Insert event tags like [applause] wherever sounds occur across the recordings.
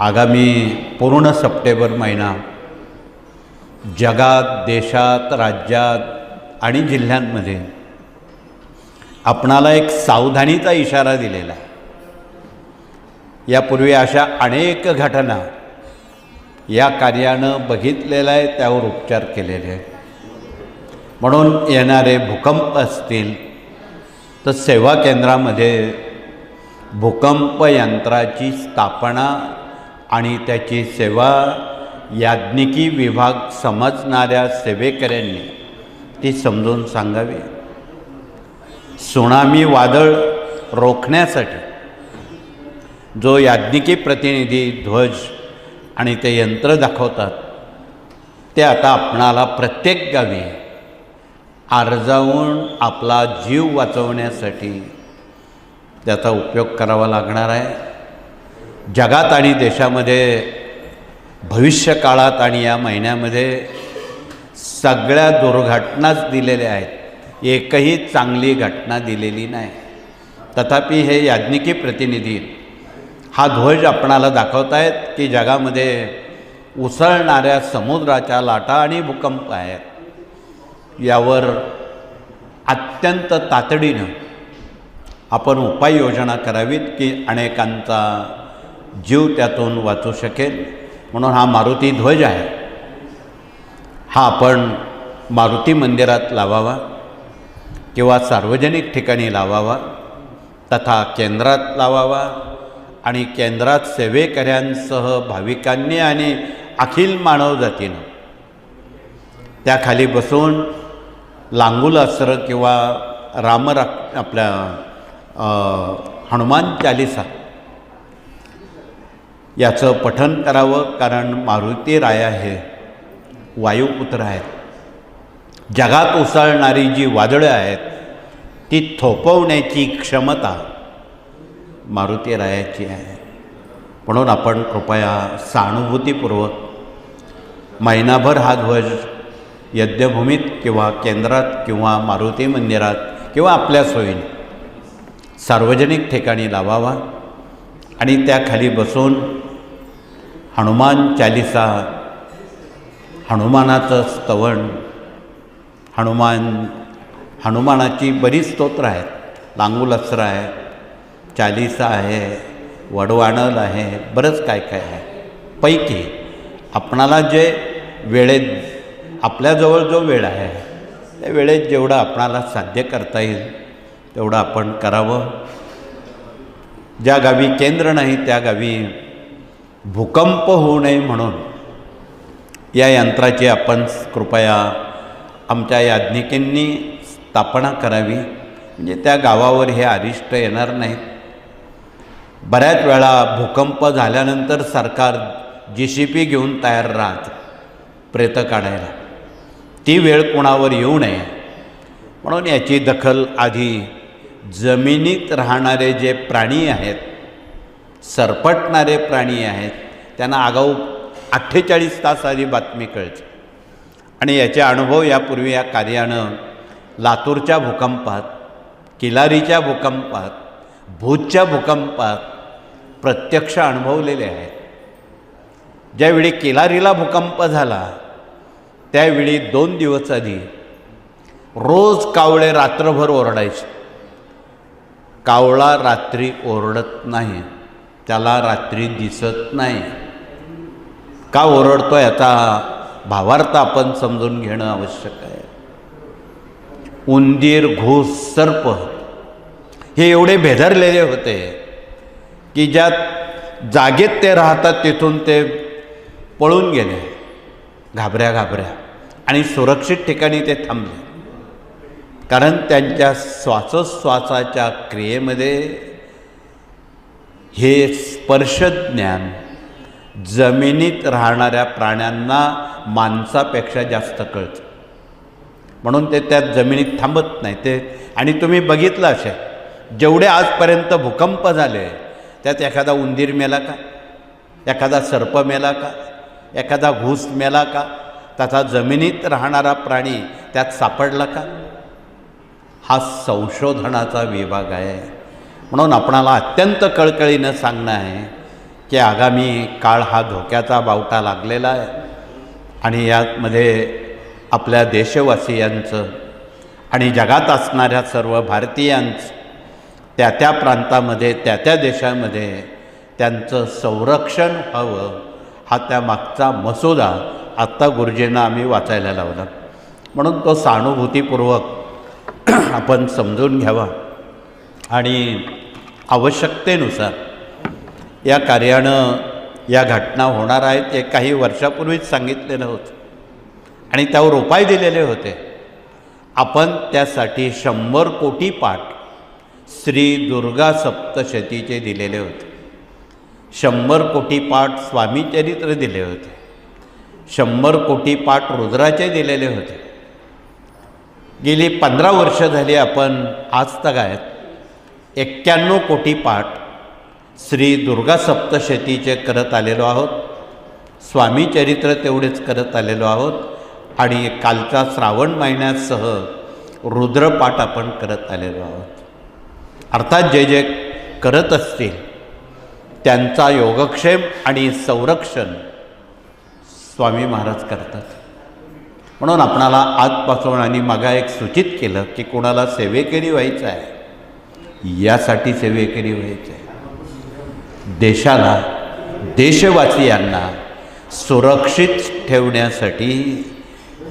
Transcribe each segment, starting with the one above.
आगामी पूर्ण सप्टेंबर महिना जगात देशात राज्यात आणि जिल्ह्यांमध्ये आपणाला एक सावधानीचा इशारा दिलेला आहे. यापूर्वी अशा अनेक घटना या कार्यानं बघितलेलं आहे त्यावर उपचार केलेले आहेत. म्हणून येणारे भूकंप असतील तर सेवा केंद्रामध्ये भूकंप यंत्राची स्थापना आणि त्याची सेवा याज्ञिकी विभाग समजणाऱ्या सेवेकऱ्यांनी ती समजून सांगावी. सुनामी वादळ रोखण्यासाठी जो याज्ञिकी प्रतिनिधी ध्वज आणि ते यंत्र दाखवतात ते आता आपणाला प्रत्येक गावी आर्जावून आपला जीव वाचवण्यासाठी त्याचा उपयोग करावा लागणार आहे. जगात आणि देशामध्ये भविष्यकाळात आणि या महिन्यामध्ये सगळ्या दुर्घटनाच दिलेल्या आहेत. एकही चांगली घटना दिलेली नाही. तथापि हे याज्ञिकी प्रतिनिधी हा ध्वज आपणाला दाखवतायत की जगामध्ये उसळणाऱ्या समुद्राच्या लाटा आणि भूकंप आहेत. यावर अत्यंत तातडीनं आपण उपाययोजना करावीत की अनेकांचा जीव त्यातून वाचू शकेल. म्हणून हा मारुती ध्वज आहे. हा आपण मारुती मंदिरात लावावा किंवा सार्वजनिक ठिकाणी लावावा तथा केंद्रात लावावा आणि केंद्रात सेवेकऱ्यांसह भाविकांनी आणि अखिल मानवजातीनं त्याखाली बसून लांगुल अस्त्र किंवा रामरा आपल्या हनुमान चालिसा याचं पठन करावं कारण मारुती राया हे वायुपुत्र आहेत. जगात उसळणारी जी वादळं आहेत ती थोपवण्याची क्षमता मारुती रायाची आहे. म्हणून आपण कृपया सहानुभूतीपूर्वक महिनाभर हा ध्वज यज्ञभूमीत किंवा केंद्रात किंवा मारुती मंदिरात किंवा आपल्या सोयीने सार्वजनिक ठिकाणी लावावा आणि त्याखाली बसून हनुमान चालिसा हनुमानाचं स्तवण हनुमान हनुमानाची बरीच स्तोत्र आहेत. लांगूल आहे चालिसा आहे वडवाणल आहे बरंच काय काय आहे. पैकी आपणाला जे वेळेत आपल्याजवळ जो वेळ आहे त्या वेळेत जेवढं आपणाला साध्य करता येईल तेवढं आपण करावं. ज्या गावी केंद्र नाही त्या गावी भूकंप होऊ नये म्हणून या यंत्राची आपण कृपया आमच्या याज्ञिकेंनी स्थापना करावी. म्हणजे त्या गावावर हे अरिष्ट येणार नाहीत. बऱ्याच वेळा भूकंप झाल्यानंतर सरकार जी सी पी घेऊन तयार राहत प्रेत काढायला. ती वेळ कोणावर येऊ नये. म्हणून याची दखल आधी जमिनीत राहणारे जे प्राणी आहेत सरपटणारे प्राणी आहेत. त्यांना आगाऊ अठ्ठेचाळीस तास आधी बातमी कळते. आणि याचे अनुभव यापूर्वी या कार्यानं लातूरच्या भूकंपात किलारीच्या भूकंपात भूजच्या भूकंपात प्रत्यक्ष अनुभवलेले आहेत. ज्यावेळी किलारीला भूकंप झाला त्यावेळी दोन दिवस आधी रोज कावळे रात्रभर ओरडायचे. कावळा रात्री ओरडत नाही. त्याला रात्री दिसत नाही. का ओरडतो याचा भावार्थ आपण समजून घेणं आवश्यक आहे. उंदीर घोस सर्प हे एवढे भेदरलेले होते की ज्यात जागेत ते राहतात तिथून ते पळून गेले घाबऱ्या घाबऱ्या आणि सुरक्षित ठिकाणी ते थांबले. कारण त्यांच्या श्वासोश्वासाच्या क्रियेमध्ये हे स्पर्शज्ञान जमिनीत राहणाऱ्या प्राण्यांना माणसापेक्षा जास्त कळतं. म्हणून ते त्या जमिनीत थांबत नाही. ते आणि तुम्ही बघितलं असे जेवढे आजपर्यंत भूकंप झाले त्यात एखादा उंदीर मेला का? एखादा सर्प मेला का? एखादा घूस मेला का? तथा जमिनीत राहणारा प्राणी त्यात सापडला का? हा संशोधनाचा विभाग आहे. म्हणून आपणाला अत्यंत कळकळीनं सांगणं आहे की आगामी काळ हा धोक्याचा बावटा लागलेला आहे. आणि यामध्ये आपल्या देशवासियांचं आणि जगात असणाऱ्या सर्व भारतीयांचं त्या त्या प्रांतामध्ये त्या त्या देशामध्ये त्यांचं संरक्षण व्हावं हा त्या मागचा मसुदा आत्ता गुरुजींना आम्ही वाचायला लावला. म्हणून तो सहानुभूतीपूर्वक [clears throat] आपण समजून घ्यावा. आणि आवश्यकतेनुसार या कार्यानं या घटना होणार आहेत हे काही वर्षापूर्वीच सांगितलेलं होतं. आणि त्यावर उपाय दिलेले होते. आपण त्यासाठी शंभर कोटी पाठ श्री दुर्गा सप्तशतीचे दिलेले होते. शंभर कोटी पाठ स्वामीचरित्र दिले होते. शंभर कोटी पाठ रुद्राचे दिलेले होते. गेली पंधरा वर्ष झाली आपण आज तगायत एक्क्याण्णव कोटी पाठ श्री दुर्गा सप्तशतीचे करत आलेलो आहोत. स्वामी चरित्र तेवढेच करत आलेलो आहोत आणि कालचा श्रावण महिन्यासह रुद्रपाठ आपण करत आलेलो आहोत. अर्थात जे जे करत असतील त्यांचा योगक्षेम आणि संरक्षण स्वामी महाराज करतात. म्हणून आपणाला आजपासून आणि मागा एक सूचित केलं की कोणाला सेवेकरी व्हायचं आहे यासाठी सेवेकरी व्हायचं. आहे देशाला देशवासियांना सुरक्षित ठेवण्यासाठी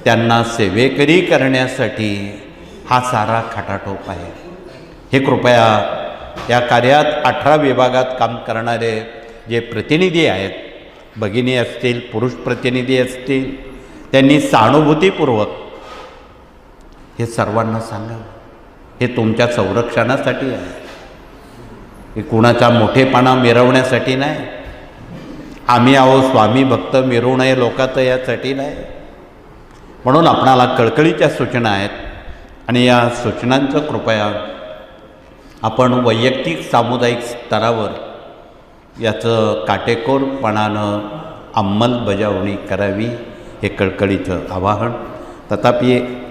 त्यांना सेवेकरी करण्यासाठी हा सारा खटाटोप आहे. हे कृपया या कार्यात अठरा विभागात काम करणारे जे प्रतिनिधी आहेत भगिनी असतील पुरुष प्रतिनिधी असतील त्यांनी सहानुभूतीपूर्वक हे सर्वांना सांगावं. हे तुमच्या संरक्षणासाठी आहे. हे कुणाचा मोठेपणा मिरवण्यासाठी नाही. आम्ही आहो स्वामी भक्त मिरवू नये लोकात यासाठी नाही. म्हणून आपणाला कळकळीच्या सूचना आहेत आणि या सूचनांचं कृपया आपण वैयक्तिक सामुदायिक स्तरावर याचं काटेकोरपणानं अंमलबजावणी करावी हे कळकळीचं आवाहन. तथापि